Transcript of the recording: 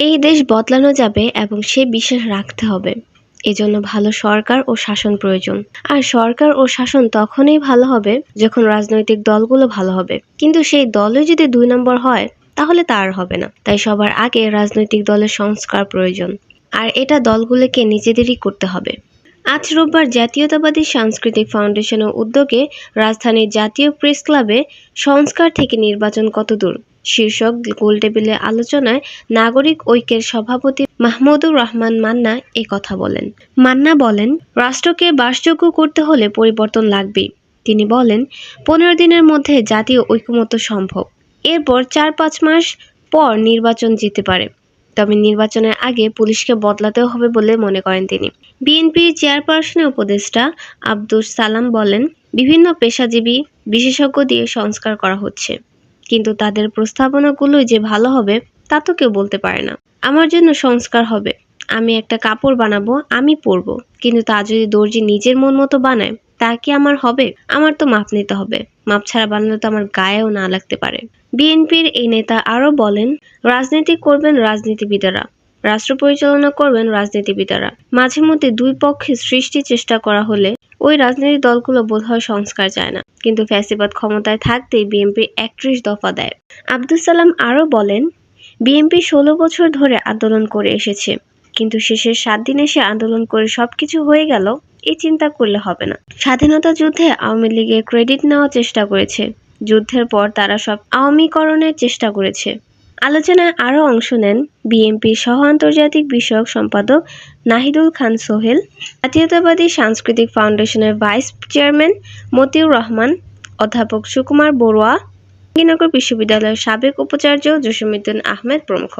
এই দেশ বদলানো যাবে এবং সে বিশ্বাস রাখতে হবে। এজন্য ভালো সরকার ও শাসন প্রয়োজন। আর সরকার ও শাসন তখনই ভালো হবে যখন রাজনৈতিক দলগুলো ভালো হবে। কিন্তু সেই দলই যদি দুই নম্বর হয়, তাহলে তা আর হবে না। তাই সবার আগে রাজনৈতিক দলের সংস্কার প্রয়োজন। আর এটা দলগুলোকে নিজেদেরই করতে হবে। আজ রোববার জাতীয়তাবাদী সাংস্কৃতিক ফাউন্ডেশনের উদ্যোগে রাজধানীর জাতীয় প্রেস ক্লাবে সংস্কার থেকে নির্বাচন কতদূর? শীর্ষক গোলটেবিলে আলোচনায় নাগরিক ঐক্যের সভাপতি মাহমুদুর রহমান মান্না এ কথা বলেন। মান্না বলেন, রাষ্ট্রকে বাসযোগ্য করতে হলে পরিবর্তন লাগবেই। তিনি বলেন, পনেরো দিনের মধ্যে জাতীয় ঐক্যমত্য সম্ভব। এরপর চার পাঁচ মাস পর নির্বাচন যেতে পারে। তবে নির্বাচনের আগে পুলিশকে বদলাতেও হবে বলে মনে করেন তিনি। বিএনপির চেয়ারপারসনের উপদেষ্টা আব্দুস সালাম বলেন, বিভিন্ন পেশাজীবী বিশেষজ্ঞ দিয়ে সংস্কার করা হচ্ছে। কিন্তু তাদের প্রস্তাবনাগুলোই যে ভালো হবে, তা তো কেউ বলতে পারে না। আমার জন্য সংস্কার হবে। আমি একটা কাপড় বানাবো, আমি পরব। কিন্তু তা যদি দর্জি নিজের মন মতো বানায়, তা কি আমার হবে? আমার তো মাপ নিতে হবে। মাপ ছাড়া বানালে তো আমার গায়েও না লাগতে পারে। বিএনপির এই নেতা আরও বলেন, রাজনীতি করবেন রাজনীতিবিদেরা। রাষ্ট্র পরিচালনা করবেন রাজনীতিবিদেরা। মাঝে মধ্যে দুই পক্ষে সৃষ্টি চেষ্টা করা হলে ওই রাজনৈতিক দলগুলো বোধহয় সংস্কার চায় না। কিন্তু ফ্যাসিবাদ ক্ষমতায় থাকতেই বিএনপি একত্রিশ দফা দেয়। আব্দুল সালাম আরও বলেন, বিএনপি ষোলো বছর ধরে আন্দোলন করে এসেছে। কিন্তু শেষের সাত দিন এসে আন্দোলন করে সবকিছু হয়ে গেল এই চিন্তা করলে হবে না। স্বাধীনতা যুদ্ধে আওয়ামী লীগের ক্রেডিট নেওয়ার চেষ্টা করেছে। যুদ্ধের পর তারা সব আওয়ামীকরণের চেষ্টা করেছে। আলোচনায় আরও অংশ নেন বিএনপির সহ আন্তর্জাতিক বিষয়ক সম্পাদক নাহিদুল খান সোহেল, জাতীয়তাবাদী সাংস্কৃতিক ফাউন্ডেশনের ভাইস চেয়ারম্যান মতিউর রহমান, অধ্যাপক সুকুমার বড়ুয়া জাহাঙ্গীরনগর বিশ্ববিদ্যালয়ের সাবেক উপাচার্য জসিমুদ্দিন আহমেদ প্রমুখ।